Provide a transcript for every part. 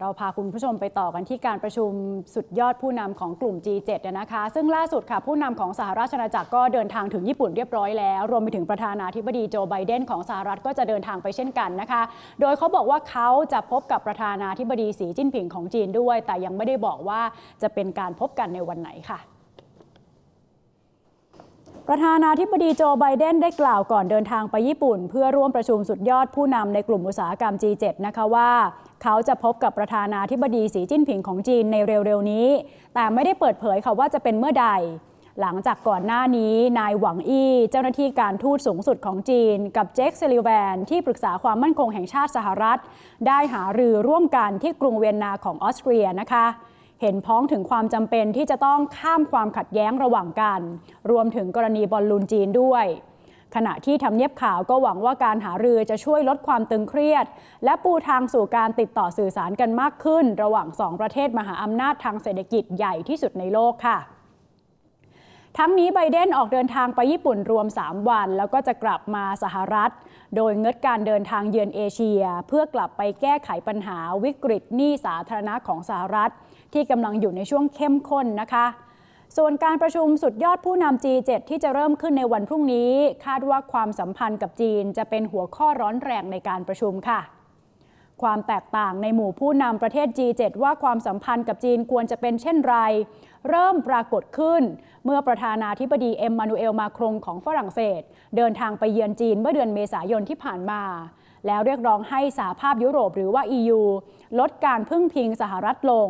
เราพาคุณผู้ชมไปต่อกันที่การประชุมสุดยอดผู้นำของกลุ่ม G7 นะคะ ซึ่งล่าสุดค่ะผู้นำของสหราชอาณาจักรก็เดินทางถึงญี่ปุ่นเรียบร้อยแล้ว รวมไปถึงประธานาธิบดีโจไบเดนของสหรัฐก็จะเดินทางไปเช่นกันนะคะ โดยเขาบอกว่าเขาจะพบกับประธานาธิบดีสีจิ้นผิงของจีนด้วย แต่ยังไม่ได้บอกว่าจะเป็นการพบกันในวันไหนค่ะ ประธานาธิบดีโจไบเดนได้กล่าวก่อนเดินทางไปญี่ปุ่น เพื่อร่วมประชุมสุดยอดผู้นำในกลุ่มอุตสาหกรรม G7 นะคะว่า เขาจะพบกับประธานาธิบดีสีจิ้นผิงของจีนในเร็วๆนี้ แต่ไม่ได้เปิดเผยค่ะว่าจะเป็นเมื่อใด หลังจากก่อนหน้านี้ นายหวังอี้ เจ้าหน้าที่การทูตสูงสุดของจีน กับเจคเซลิแวน ที่ปรึกษาความมั่นคงแห่งชาติสหรัฐ ได้หารือร่วมกันที่กรุงเวียนนาของออสเตรียนะคะ เห็นพ้องถึงความจำเป็นที่จะต้องข้ามความขัดแย้งระหว่างกัน รวมถึงกรณีบอลลูนจีนด้วย ขณะที่ทำเนียบข่าวก็หวังว่าการหารือจะช่วยลดความตึงเครียด และปูทางสู่การติดต่อสื่อสารกันมากขึ้น ระหว่างสองประเทศมหาอำนาจทางเศรษฐกิจใหญ่ที่สุดในโลกค่ะ ทั้งนี้ไบเดนออกเดินทางไปญี่ปุ่นรวม 3 วัน แล้วก็จะกลับมาสหรัฐ โดยเงดการเดินทางเยือนเอเชีย เพื่อกลับไปแก้ไขปัญหาวิกฤตหนี้สาธารณะของสหรัฐ ที่กำลังอยู่ในช่วงเข้มข้นนะคะส่วนการประชุมสุดยอดผู้นำ G7 ที่จะเริ่มขึ้นในวันพรุ่งนี้ คาดว่าความสัมพันธ์กับจีนจะเป็นหัวข้อร้อนแรงในการประชุมค่ะ ความแตกต่างในหมู่ผู้นำประเทศ G7 ว่าความสัมพันธ์กับจีนควรจะเป็นเช่นไร เริ่มปรากฏขึ้น เมื่อประธานาธิบดีเอ็มมานูเอลมาครงของฝรั่งเศส เดินทางไปเยือนจีนเมื่อเดือนเมษายนที่ผ่านมา แล้วเรียกร้องให้สหภาพยุโรปหรือว่า EU ลดการพึ่งพิงสหรัฐลง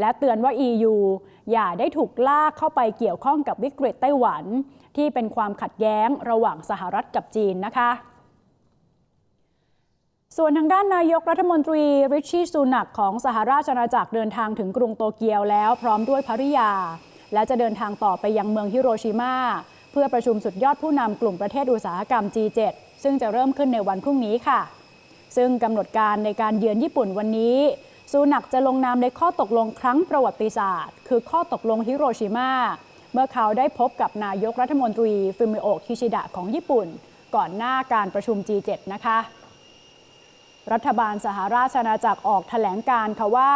และเตือนว่า EU อย่าได้ถูกลากเข้าไปเกี่ยวข้องกับวิกฤตไต้หวัน ที่เป็นความขัดแย้งระหว่างสหรัฐกับจีนนะคะ ส่วนทางด้านนายกรัฐมนตรีริชชี่ซูนักของสหราชอาณาจักรเดินทางถึงกรุงโตเกียวแล้วพร้อมด้วยภริยา และจะเดินทางต่อไปยังเมืองฮิโรชิมาเพื่อประชุมสุดยอดผู้นำกลุ่มประเทศอุตสาหกรรม G7 ซึ่งจะเริ่มขึ้นในวันพรุ่งนี้ค่ะ ซึ่งกำหนดการในการเยือนญี่ปุ่นวันนี้ ซูนักจะลงนามในข้อตกลงครั้งประวัติศาสตร์ คือข้อตกลงฮิโรชิมาเมื่อเขาได้พบกับนายกรัฐมนตรีฟิมิโอะคิชิดะของญี่ปุ่น ก่อนหน้าการประชุม G7 นะคะ รัฐบาลสหราชอาณาจักรออกแถลงการค่ะว่า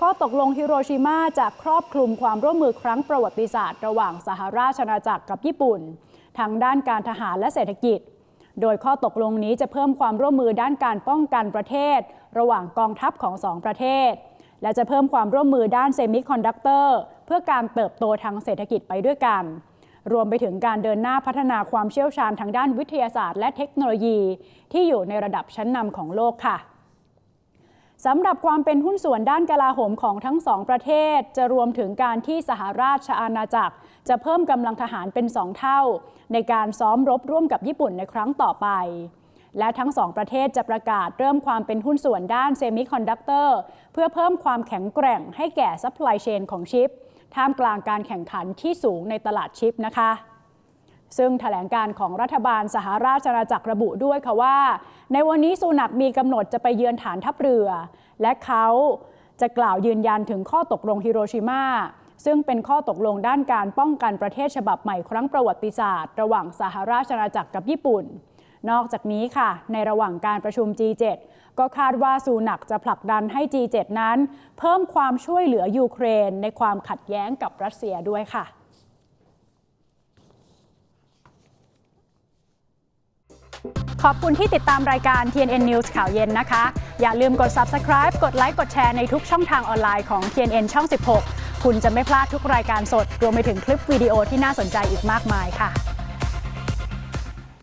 ข้อตกลงฮิโรชิมาจะครอบคลุมความร่วมมือครั้งประวัติศาสตร์ระหว่างสหราชอาณาจักรกับญี่ปุ่นทางด้านการทหารและเศรษฐกิจ โดยข้อตกลงนี้จะเพิ่มความร่วมมือด้านการป้องกันประเทศ ระหว่างกองทัพของสองประเทศ และจะเพิ่มความร่วมมือด้านเซมิคอนดักเตอร์เพื่อการเติบโตทางเศรษฐกิจไปด้วยกัน รวมไปถึงการเดินหน้าพัฒนาความเชี่ยวชาญทางด้านวิทยาศาสตร์และเทคโนโลยี ที่อยู่ในระดับชั้นนำของโลกค่ะสำหรับความเป็นหุ้นส่วนด้านกลาโหมของทั้งสองประเทศ จะรวมถึงการที่สหราชอาณาจักร จะเพิ่มกำลังทหารเป็นสองเท่า ในการซ้อมรบร่วมกับญี่ปุ่นในครั้งต่อไป และทั้งสองประเทศจะประกาศเริ่มความเป็นหุ้นส่วนด้านเซมิคอนดักเตอร์เพื่อเพิ่มความแข็งแกร่งให้แก่ซัพพลายเชนของชิป ท่ามกลางการแข่งขันที่สูงในตลาดชิปนะคะซึ่งถแถลงการของรัฐบาลสหราชอาณาจักรระบุด้วยค่ะว่า ในวันนี้ซูนักมีกำหนดจะไปเยือนฐานทัพเรือ และเขาจะกล่าวยืนยันถึงข้อตกลงฮิโรชิมาซึ่งเป็นข้อตกลงด้านการป้องกันประเทศฉบับใหม่ครั้งประวัติศาสตร์ ระหว่างสหราชอาณาจักรกับญี่ปุ่น นอกจากนี้ค่ะ ในระหว่างการประชุม G7 ก็คาดว่าซูนักจะผลักดันให้ G7 นั้น เพิ่มความช่วยเหลือยูเครน ในความขัดแย้งกับรัสเซียด้วยค่ะขอบคุณที่ติดตามรายการ TNN News ข่าวเย็นนะคะ อย่าลืมกด subscribe กดไลค์ กดแชร์ในทุกช่องทางออนไลน์ของ TNN ช่อง 16 คุณจะไม่พลาดทุกรายการสด รวมไปถึงคลิปวิดีโอที่น่าสนใจอีกมากมายค่ะ